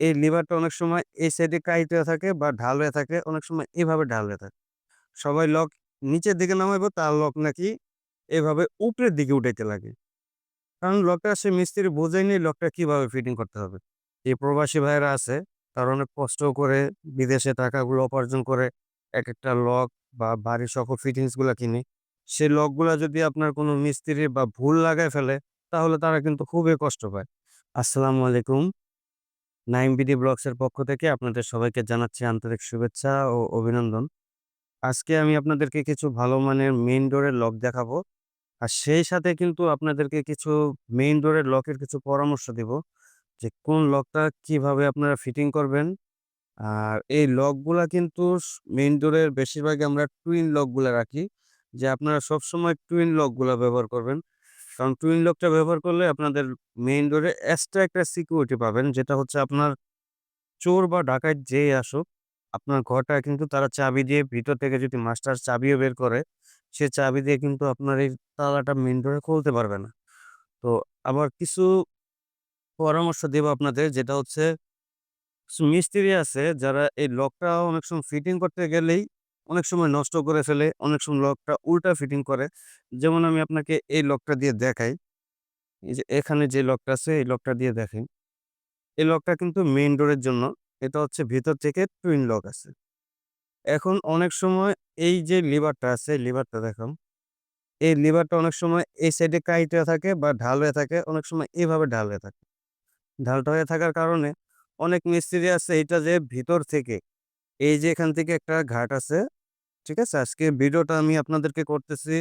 এই লিভারটা অনেক সময় এই সাইডে হয়ে থাকে বা ঢাল হয়ে থাকে, অনেক সময় এভাবে ঢাল হয়ে থাকে। সবাই লক নিচের দিকে নামাইবো, তার লক নাকি এভাবে উপরের দিকে উঠাইতে লাগে। কারণ লকটা সে মিস্ত্রি বোঝেনি লকটা কীভাবে ফিটিং করতে হবে। যে প্রবাসী ভাইয়েরা আছে, তারা অনেক কষ্ট করে বিদেশে টাকাগুলো উপার্জন করে এক একটা লক বা বাড়ির সকল ফিটিংসগুলা কিনে। সেই লকগুলা যদি আপনার কোনো মিস্ত্রি বা ভুল লাগায় ফেলে, তাহলে তারা কিন্তু খুবই কষ্ট পায়। আসসালামু আলাইকুম। নাইম বিডি ব্লগস এর পক্ষ থেকে আপনাদের সবাইকে জানাচ্ছি আন্তরিক শুভেচ্ছা ও অভিনন্দন। আজকে আমি আপনাদেরকে কিছু ভালো মানের মেইন ডোরের লক দেখাবো। আর সেই সাথে কিন্তু আপনাদেরকে কিছু মেইন ডোরের লকের কিছু পরামর্শ দিব। যে কোন লকটা কীভাবে আপনারা ফিটিং করবেন। আর এই লকগুলা কিন্তু মেইন ডোরের বেশিরভাগই আমরা টুইন লকগুলা রাখি। যে আপনারা সবসময় টুইন লকগুলা ব্যবহার করবেন। কারণ টুইন লকটা ব্যবহার করলে আপনাদের মেইন ডোরে এক্সট্রা একটা সিকিউরিটি পাবেন। যেটা হচ্ছে আপনার চোর বা ডাকাত যেই আসুক, আপনার ঘরটা কিন্তু তারা চাবি দিয়ে ভিতর থেকে যদি মাস্টার চাবিও বের করে, সে চাবি দিয়ে কিন্তু আপনার এই তালাটা মেইন ডোরে খুলতে পারবে না। তো আবার কিছু পরামর্শ দেব আপনাদের যেটা হচ্ছে মিস্ত্রি আছে যারা এই লকটা অনেক সময় ফিটিং করতে গেলেই অনেক সময় নষ্ট করে ফেলে, অনেক সময় লকটা উল্টা ফিটিং করে। যেমন আমি আপনাকে এই লকটা দিয়ে দেখাই। এই যে এখানে যে লকটা আছে এই লকটা দিয়ে দেখেন। এই লকটা কিন্তু মেইন ডোরের জন্য। এটা হচ্ছে ভিতর থেকে টুইন লক আছে। এখন অনেক সময় এই যে লিভারটা আছে, লিভারটা দেখান। এই লিভারটা অনেক সময় এই সাইডে কাইট থাকে বা ঢাল হয়ে থাকে, অনেক সময় এইভাবে ঢাল হয়ে থাকে। ঢালটা হয়ে থাকার কারণে অনেক মিস্ত্রি আছে এটা যে ভিতর থেকে এই যে এখান থেকে একটা ঘাট আছে, ঠিক আছে? আজকে ভিডিওটা আমি আপনাদেরকে করতেছি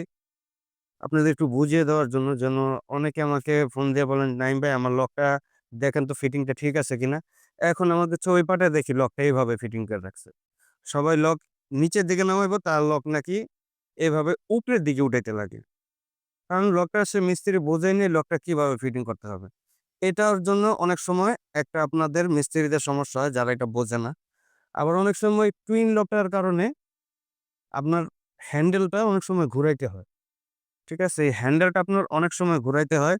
আপনাদের একটু বুঝিয়ে দেওয়ার জন্য যেন অনেকে আমাকে ফোন দিয়ে বলেন, "নাঈম ভাই আমার লকটা দেখেন তো ফিটিংটা ঠিক আছে কিনা?" এখন আমাদের ছবি পাঠায় দেখি লকটা এইভাবে ফিটিং করে রাখছে। সবাই লক নিচের দিকে নামাইবো, তার লক নাকি এভাবে উপরের দিকে উঠাইতে লাগে। কারণ লকটা সে মিস্ত্রি বোঝেনি লকটা কীভাবে ফিটিং করতে হবে। এটার জন্য অনেক সময় একটা আপনাদের মিস্ত্রিদের সমস্যা হয় যারা এটা বোঝে না। আবার অনেক সময় টুইন লকটার কারণে আপনার হ্যান্ডেলটা অনেক সময় ঘুরাইতে হয়। ঠিক আছে? এই হ্যান্ডেলটা আপনার অনেক সময় ঘুরাইতে হয়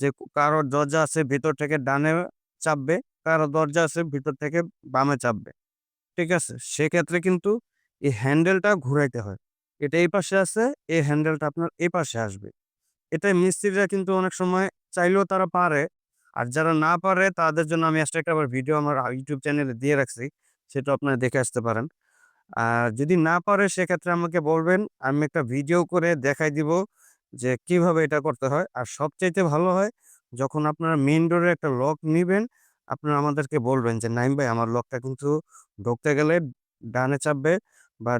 যে কারও দরজা আছে ভিতর থেকে ডানে চাপবে, কারও দরজা আছে ভিতর থেকে বামে চাপবে। ঠিক আছে? সেক্ষেত্রে কিন্তু এই হ্যান্ডেলটা ঘুরাইতে হয়। এটা এই পাশে আছে, এই হ্যান্ডেলটা আপনার এই পাশে আসবে। এটা মিস্ত্রিরা কিন্তু অনেক সময় চাইলেও তারা পারে। আর যারা না পারে তাদের জন্য আমি একটা আবার ভিডিও আমার ইউটিউব চ্যানেলে দিয়ে রাখছি। সেটা আপনারা দেখে আসতে পারেন। আর যদি না পারে সেক্ষেত্রে আমাকে বলবেন। আমি একটা ভিডিও করে দেখাই দিব যে কীভাবে এটা করতে হয়। আর সবচাইতে ভালো হয় যখন আপনারা মেইন ডোরে একটা লক নেবেন আপনারা আমাদেরকে বলবেন যে, "নাঈম ভাই আমার লকটা কিন্তু ঢুকতে গেলে ডানে চাপবে বা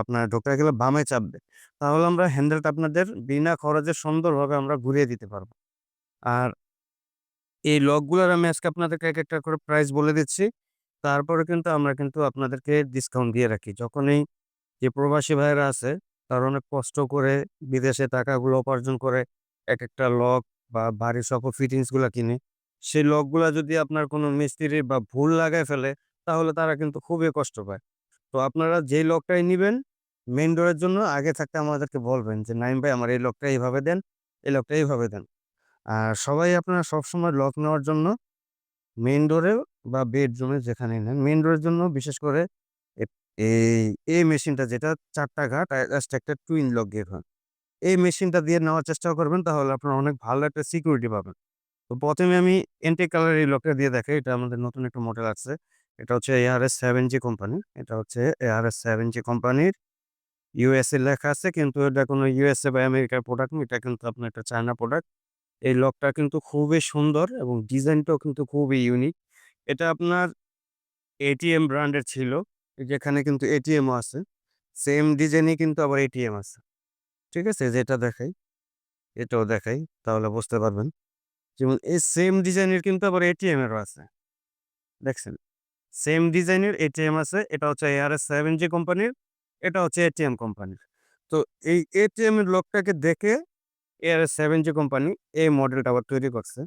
আপনার ঢুকতে গেলে বামে চাপবে।" তাহলে আমরা হ্যান্ডেলটা আপনাদের বিনা খরচে সুন্দরভাবে আমরা ঘুরিয়ে দিতে পারব। আর এই লকগুলোর আমি আজকে আপনাদেরকে এক একটা করে প্রাইস বলে দিচ্ছি। তারপরে কিন্তু আমরা কিন্তু আপনাদেরকে ডিসকাউন্ট দিয়ে রাখি। যখনই যে প্রবাসী ভাইয়েরা আছে, তারা অনেক কষ্ট করে বিদেশে টাকাগুলো উপার্জন করে এক একটা লক বা বাড়ির সকল ফিটিংসগুলো কিনে। সেই লকগুলা যদি আপনার কোনো মিস্ত্রি বা ভুল লাগায় ফেলে, তাহলে তারা কিন্তু খুবই কষ্ট পায়। তো আপনারা যেই লকটাই নিবেন, মেইন ডোরের জন্য আগে থাকতে আমাদেরকে বলবেন যে, "নাঈম ভাই আমার এই লকটা এইভাবে দেন, এই লকটা এইভাবে দেন।" আর সবাই আপনারা সবসময় লক নেওয়ার জন্য মেইন ডোরে বা বেডরুমে যেখানেই নেন, মেইন ডোরের জন্য বিশেষ করে এই, এই মেশিনটা যেটা ৪ টা ঘাট এক্সট্রা একটা টুইন লক গেট হয়। এই মেশিনটা দিয়ে নেওয়ার চেষ্টা করবেন তাহলে আপনার অনেক ভালো একটা সিকিউরিটি পাবেন। তো প্রথমে আমি এন্টি কালার এই লকটা দিয়ে দেখাই। এটা আমাদের নতুন একটা মডেল আসছে। এটা হচ্ছে এআরএস সেভেন জি কোম্পানি এটা হচ্ছে ARS 7G কোম্পানির। ইউএসএ লেখা আছে কিন্তু এটা কোনো ইউএসএ বা আমেরিকার প্রোডাক্ট। এটা কিন্তু আপনার একটা চায়না প্রোডাক্ট। এই লকটা কিন্তু খুবই সুন্দর এবং ডিজাইনটাও কিন্তু খুবই ইউনিক। এটা আপনার এটিএম ব্র্যান্ডের ছিল। যেখানে কিন্তু ATM ও আছে। সেম ডিজাইনই কিন্তু আবার এটিএম আছে। ঠিক আছে? যেটা দেখাই, এটাও দেখাই তাহলে বুঝতে পারবেন। যেমন এই সেম ডিজাইনের কিন্তু আবার এরও আছে। দেখছেন? সেম ডিজাইনের এটিএম আছে। এটা হচ্ছে এআরএস সেভেন জি কোম্পানির। এটা হচ্ছে এটিএম কোম্পানির। তো এই এর লকটাকে দেখে ARS 7G কোম্পানি এই মডেলটা আবার তৈরি করছে।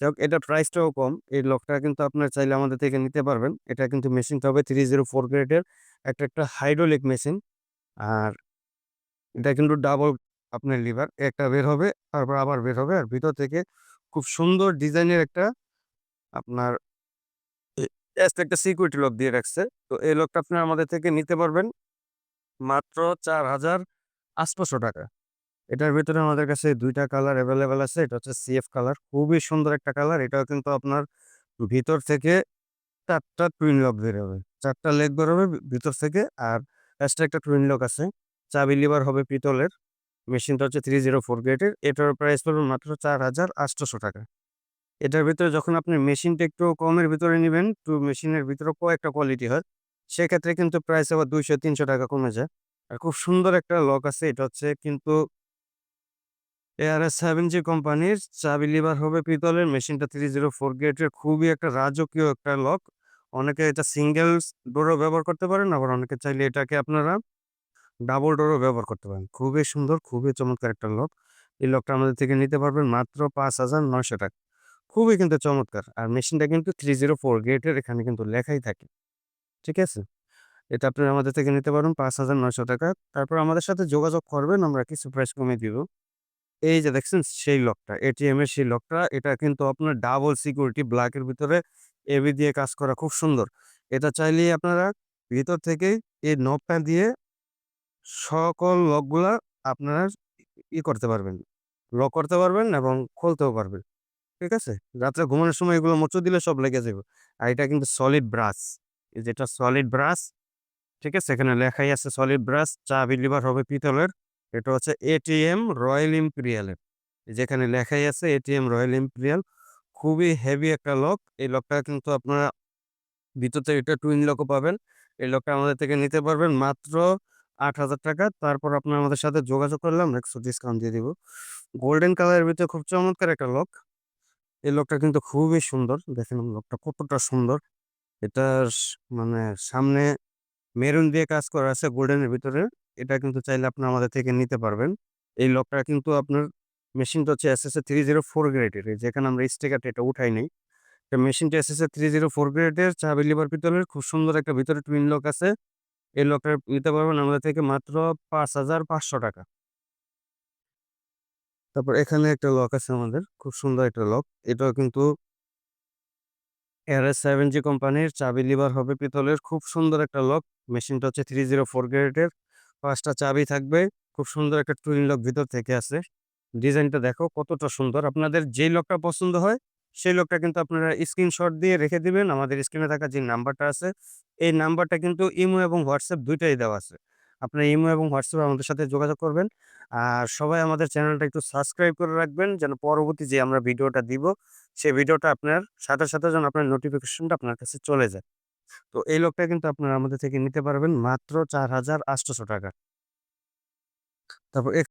যাই হোক এটার প্রাইসটাও কম। এই লকটা কিন্তু আপনারা চাইলে আমাদের থেকে নিতে পারবেন। এটা কিন্তু মেশিনটা হবে 304 গ্রেডের একটা, একটা হাইড্রোলিক মেশিন। আর এটা কিন্তু ডাবল আপনার লিভার। একটা বের হবে, তারপর আবার বের হবে। আর ভিতর থেকে খুব সুন্দর ডিজাইনের একটা আপনার একটা সিকিউরিটি লক দিয়ে রাখছে। তো এই লকটা আপনারা আমাদের থেকে নিতে পারবেন মাত্র ৳৪,৮০০ এটার ভিতরে আমাদের কাছে দুইটা কালার অ্যাভেলেবেল আছে। এটা হচ্ছে সিএফ কালার। খুবই সুন্দর একটা কালার। এটাও কিন্তু আপনার ভিতর থেকে ৪ টা টুইন লক বেরোবে। ৪ টা লেগ বেরোবে ভিতর থেকে আর এক্সট্রা একটা টুইন লক আছে। চাবি লিভার হবে পিতলের। মেশিনটা হচ্ছে 304 গ্রেডের। এটার প্রাইস পড়বে মাত্র ৳৪,৮০০ এটার ভিতরে যখন আপনি মেশিনটা একটু কমের ভিতরে নিবেন, তো মেশিনের ভিতরে কয়েকটা কোয়ালিটি হয়। সেক্ষেত্রে কিন্তু প্রাইস আবার ৳২০০-৩০০ কমে যায়। আর খুব সুন্দর একটা লক আছে। এটা হচ্ছে কিন্তু ARS-7G কোম্পানির চাবি লিভার হবে পিতলের। মেশিনটা থ্রি জিরো 304 গ্রেডের। খুবই একটা রাজকীয় একটা লক। অনেকে এটা সিঙ্গেলস ডোরও ব্যবহার করতে পারেন। আবার অনেকে চাইলে এটাকে আপনারা ডাবল ডোরও ব্যবহার করতে পারেন। খুবই সুন্দর, খুবই চমৎকার একটা লক। এই লকটা আমাদের থেকে নিতে পারবেন মাত্র ৳৫,৯০০ খুবই কিন্তু চমৎকার। আর মেশিনটা কিন্তু 304 গ্রেডের এখানে কিন্তু লেখাই থাকে। ঠিক আছে? এটা আপনারা আমাদের থেকে নিতে পারেন ৳৫,৯০০ তারপর আমাদের সাথে যোগাযোগ করবেন, আমরা কিছু প্রাইস কমিয়ে দিব। এই যে দেখছেন সেই লকটা, এটিএম এর সেই লকটা। এটা কিন্তু আপনার ডাবল সিকিউরিটি ব্ল্যাক এর ভিতরে এবি দিয়ে কাজ করা খুব সুন্দর। এটা চাইলেই আপনারা ভিতর থেকেই এই নবটা দিয়ে সকল লকগুলা আপনারা ই করতে পারবেন। লক করতে পারবেন এবং খুলতেও পারবেন। ঠিক আছে? রাত্রে ঘুমানোর সময় এগুলো মোচড় দিলে সব লেগে যাবে। আর এটা কিন্তু সলিড ব্রাশ। এই যে সলিড ব্রাশ। ঠিক আছে? এখানে লেখাই আছে সলিড ব্রাশ। চাবি লিভার হবে পিতলের। এটা হচ্ছে এটিএম রয়্যাল ইম্পেরিয়াল এর। যেখানে লেখাই আছে এটিএম রয়্যাল ইম্পেরিয়াল। খুবই হেভি একটা লক। এই লকটা কিন্তু আপনারা ভিতর থেকে একটা টুইন লকও পাবেন। এই লকটা আমাদের থেকে নিতে পারবেন মাত্র ৳৮,০০০ তারপর আপনার আমাদের সাথে যোগাযোগ করলে আমরা কিছু ডিসকাউন্ট দিয়ে দিব। গোল্ডেন কালারের ভিতরে খুব চমৎকার একটা লক। এই লকটা কিন্তু খুবই সুন্দর। দেখেন লকটা কতটা সুন্দর। এটার মানে সামনে মেরুন দিয়ে কাজ করা আছে গোল্ডেনের ভিতরে। এটা কিন্তু চাইলে আপনি আমাদের থেকে নিতে পারবেন। এই লকটা কিন্তু আপনার মেশিনটা হচ্ছে S S A three zero four গ্রেডের। যেখানে আমরা স্টিকারটা এটা উঠাই নাই। এটা মেশিনটা এসএসএ 304 গ্রেডের চাবি লিভার পিতলের। খুব সুন্দর একটা ভিতরে টুইন লক আছে। এই লকটা নিতে পারবেন আমাদের থেকে মাত্র ৳৫,৫০০ তারপর এখানে একটা লক আছে আমাদের। খুব সুন্দর একটা লক। এটাও কিন্তু এস সেভেন জি কোম্পানির চাবি লিভার হবে পিতলের। খুব সুন্দর একটা লক। মেশিনটা হচ্ছে 304 গ্রেডের। ৫ টা চাবি থাকবে। খুব সুন্দর একটা টুইন লক ভিতর থেকে আছে। ডিজাইনটা দেখো কতটা সুন্দর। আপনাদের যেই লকটা পছন্দ হয়, সেই লকটা কিন্তু আপনারা স্ক্রিনশট দিয়ে রেখে দিবেন। আমাদের স্ক্রিনে থাকা যে নাম্বারটা আছে, এই নাম্বারটা কিন্তু ইমো এবং হোয়াটসঅ্যাপ দুইটাই দেওয়া আছে। আপনারা ইমো এবং হোয়াটসঅ্যাপে আমাদের সাথে যোগাযোগ করবেন। আর সবাই আমাদের চ্যানেলটা একটু সাবস্ক্রাইব করে রাখবেন যেন পরবর্তী যে আমরা ভিডিওটা দিব, সেই ভিডিওটা আপনার সাথে, সাথে যেন আপনার নোটিফিকেশনটা আপনার কাছে চলে যায়। তো এই লোকটা কিন্তু আপনারা আমাদের থেকে নিতে পারবেন মাত্র ৳৪,৮০০ তারপর এ